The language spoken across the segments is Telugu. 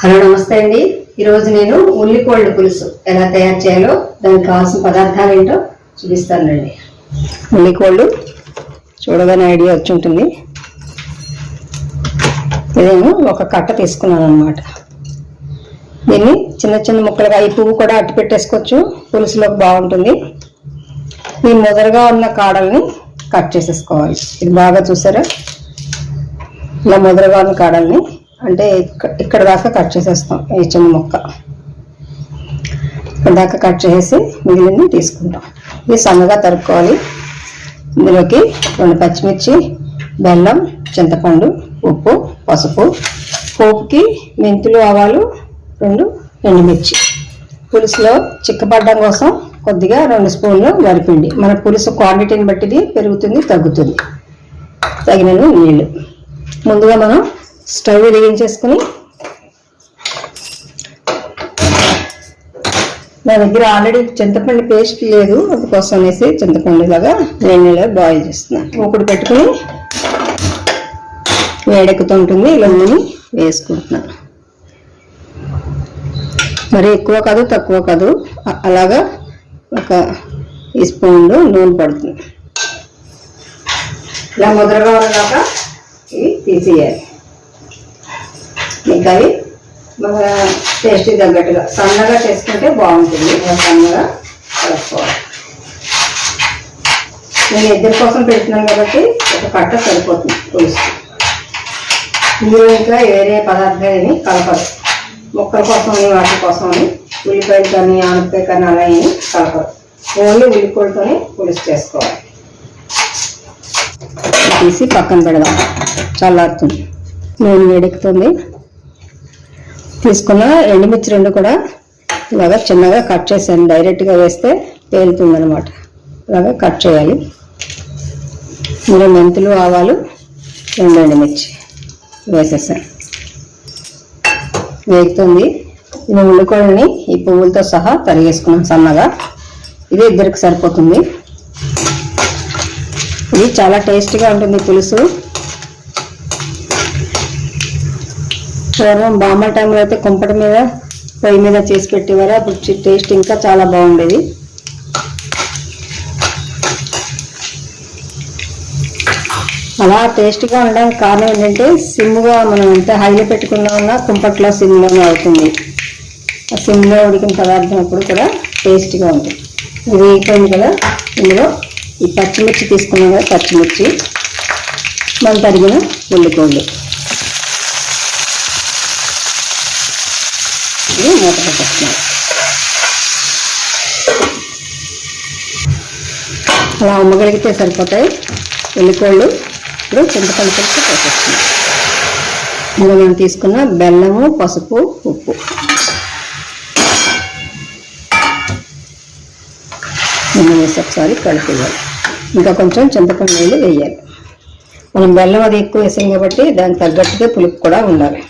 హలో నమస్తే అండి. ఈరోజు నేను ఉల్లికోళ్ళు పులుసు ఎలా తయారు చేయాలో దానికి కావాల్సిన పదార్థాలు ఏంటో చూపిస్తానండి. ఉల్లికోళ్ళు చూడగానే ఐడియా వచ్చి ఉంటుంది. ఇదేమో ఒక కట్ట తీసుకున్నాను అనమాట దీన్ని చిన్న చిన్న ముక్కలుగా ఈ పువ్వు కూడా అట్టి పెట్టేసుకోవచ్చు. పులుసులోకి బాగుంటుంది. ఈ ముదరగా ఉన్న కాడల్ని కట్ చేసేసుకోవాలి. ఇది బాగా చూసారా? ఇలా ముదరగా కాడల్ని అంటే ఇక్కడ దాకా కట్ చేసేస్తాం ఈ చిన్న ముక్క. ఇక్కడ దాకా కట్ చేసి మిగిలింది తీసుకుంటాం. ఇది సన్నగా తరుక్కోవాలి. ఇందులోకి రెండు పచ్చిమిర్చి బెల్లం చింతపండు ఉప్పు పసుపు. పోపుకి మెంతులు ఆవాలు రెండు ఎండుమిర్చి. పులుసులో చిక్కపడడం కోసం కొద్దిగా రెండు స్పూన్లు వరిపిండి. మన పులుసు క్వాంటిటీని బట్టిది పెరుగుతుంది తగ్గుతుంది. తగినన్ని నీళ్ళు. ముందుగా మనం స్టవ్ వెలిగించేసుకుని నా దగ్గర ఆల్రెడీ చింతపండు పేస్ట్ లేదు అందుకోసం అనేసి చింతపండు లాగా వేడి బాయిల్ చేస్తున్నాను ఒకటి పెట్టుకుని వేడెక్కుతుంటుంది ఇలా నూనె వేసుకుంటున్నాను మరి ఎక్కువ కాదు తక్కువ కాదు అలాగా ఒక ఈ స్పూన్లో నూనె పడుతుంది. ఇలా ముద్రగా ఉన్నదాకా తీసేయాలి. ఇంకా అది మన తగ్గట్టుగా సన్నగా చేసుకుంటే బాగుంటుంది. సన్నగా కలుపుకోవాలి. నేను ఇద్దరి కోసం పెడుతున్నాను కాబట్టి ఒక కట్ట సరిపోతుంది పులుసు. ఇందులో ఇంకా వేరే పదార్థాలని కలపరు. ముక్కల కోసం వాటి కోసం ఉల్లిపాయలు కానీ ఆనపకాయ కానీ అలా ఏమి కలపరు. ఓన్లీ ఉల్లిపాయలతోనే పులుసు చేసుకోవాలి. తీసి పక్కన పెడదాం. చల్లారుతుంది. నూనె వేడెక్కుతుంది. తీసుకున్న ఎండుమిర్చి రెండు కూడా ఇలాగ చిన్నగా కట్ చేసాను డైరెక్ట్గా వేస్తే పేలుతుంది అనమాట ఇలాగా కట్ చేయాలి. ఇందులో మెంతులు ఆవాలు రెండు ఎండుమిర్చి వేసేసాను. వేగుతుంది. ఇది ఉల్లికోడని ఈ పువ్వులతో సహా తరిగేసుకున్నాం సన్నగా. ఇది ఇద్దరికి సరిపోతుంది. ఇది చాలా టేస్టీగా ఉంటుంది పులుసు. పూర్వం బామ్మల టైంలో అయితే కుంపటి మీద పొయ్యి మీద చేసి పెట్టేవారు. అప్పుడు టేస్ట్ ఇంకా చాలా బాగుండేది. అలా టేస్ట్గా ఉండడానికి కారణం ఏంటంటే సిమ్గా మనం ఎంత హైలో పెట్టుకున్నా ఉన్నా కుంపట్లో సిమ్లోనే అవుతుంది. ఆ సిమ్లో ఉడికిన పదార్థం అప్పుడు కూడా టేస్ట్గా ఉంటుంది. ఇది వేగిపోయింది కదా. ఇందులో ఈ పచ్చిమిర్చి తీసుకున్నాం కదా పచ్చిమిర్చి. మనం తరిగిన ఉల్లికోళ్ళు ఇది మూత పెట్టేస్తున్నాను. అలా ఉమ్మగలిగితే సరిపోతాయి. ఉల్లికోళ్ళు ఇప్పుడు చింతపండు కలిసి పోసేస్తున్నాం ఇందులో మనం తీసుకున్న బెల్లము పసుపు ఉప్పు. నూనె వేసి ఒకసారి కలిపేయాలి ఇంకా కొంచెం చింతపండు నీళ్ళు వేయాలి. మనం బెల్లం అది ఎక్కువ వేసాం కాబట్టి దానికి తగ్గట్టుగా పులుపు కూడా ఉండాలి.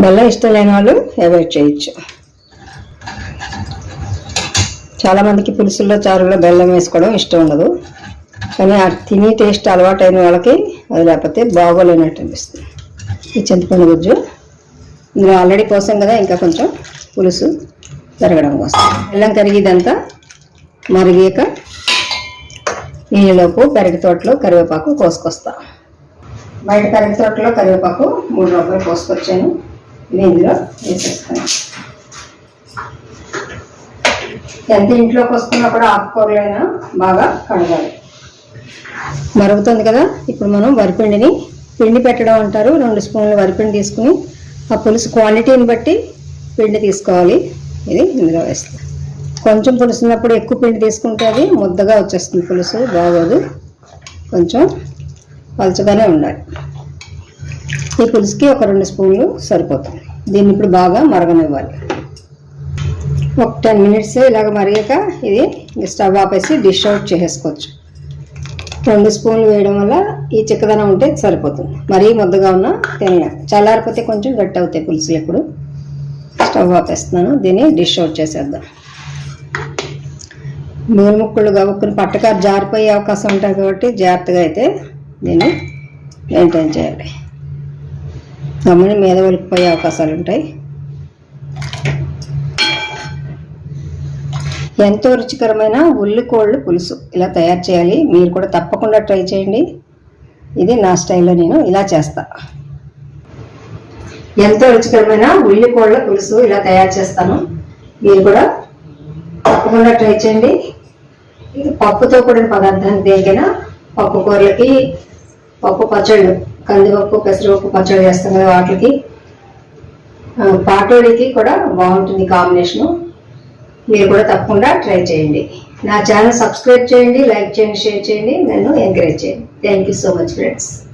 బెల్లం ఇష్టం లేని వాళ్ళు అవాయిడ్ చేయొచ్చు. చాలామందికి పులుసుల్లో చారులో బెల్లం వేసుకోవడం ఇష్టం ఉండదు. కానీ ఆ తిని టేస్ట్ అలవాటైన వాళ్ళకి అది లేకపోతే బాగోలేనట్టు అనిపిస్తుంది. ఈ చింతపండు గుజ్జు. ఇందులో ఆల్రెడీ పోసాం కదా ఇంకా కొంచెం పులుసు పెరగడం కోసం. బెల్లం కరిగిదంతా మరిగాక నీళ్ళలోపు పెరటి తోటలో కరివేపాకు కోసుకొస్తా. బయట పెరటి తోటలో కరివేపాకు మూడు రూపాయలు కోసుకొచ్చాను. ఇది ఇందులో వేసేస్తాను. ఎంత ఇంట్లోకి వస్తున్నా కూడా ఆకుకూరలైనా బాగా కడగాలి. మరుగుతుంది కదా? ఇప్పుడు మనం వరిపిండిని పిండి పెట్టడం అంటారు. రెండు స్పూన్లు వరిపిండి తీసుకుని ఆ పులుసు క్వాంటిటీని బట్టి పిండి తీసుకోవాలి. ఇది ఇందులో వేస్తాం కొంచెం పులుసు ఉన్నప్పుడు ఎక్కువ పిండి తీసుకుంటే అది ముద్దగా వచ్చేస్తుంది. పులుసు బాగోదు. కొంచెం పలుచగానే ఉండాలి. ఈ పులుసుకి ఒక రెండు స్పూన్లు సరిపోతాం దీన్ని ఇప్పుడు బాగా మరగనివ్వాలి. ఒక టెన్ మినిట్స్ ఇలాగ మరిగాక ఇది స్టవ్ ఆపేసి డిష్ అవుట్ చేసేసుకోవచ్చు. రెండు స్పూన్లు వేయడం వల్ల ఈ చిక్కదనం ఉంటే సరిపోతుంది. మరీ ముద్దగా ఉన్నా తినలేం. చల్లారిపోతే కొంచెం గట్టి అవుతాయి పులుసులు ఇప్పుడు స్టవ్ ఆపేస్తున్నాను. దీన్ని డిష్ అవుట్ చేసేద్దాం. నూనె ముక్కలు గబుక్కుని పట్టకారు జారిపోయే అవకాశం ఉంటుంది కాబట్టి జాగ్రత్తగా అయితే దీన్ని మెయింటైన్ చేయాలి. గమ్ముని మీద ఒలికిపోయే అవకాశాలు ఉంటాయి ఎంతో రుచికరమైన ఉల్లికోళ్ళు పులుసు ఇలా తయారు చేయాలి. మీరు కూడా తప్పకుండా ట్రై చేయండి. ఇది నా స్టైల్లో నేను ఇలా చేస్తా. ఎంతో రుచికరమైన ఉల్లికోళ్ళ పులుసు ఇలా తయారు చేస్తాను. మీరు కూడా తప్పకుండా ట్రై చేయండి. ఇది పప్పుతో కూడిన పదార్థాన్ని దేనికైనా పప్పు కూరలకి పప్పు పచ్చళ్ళు. కందిపప్పు పెసరపప్పు పచ్చడి చేస్తాం కదా వాటికి. ఆ, పాటోడికి కూడా బాగుంటుంది కాంబినేషను. మీరు కూడా తప్పకుండా ట్రై చేయండి. నా ఛానల్ సబ్స్క్రైబ్ చేయండి లైక్ చేయండి షేర్ చేయండి నన్ను ఎంకరేజ్ చేయండి. Thank you so much friends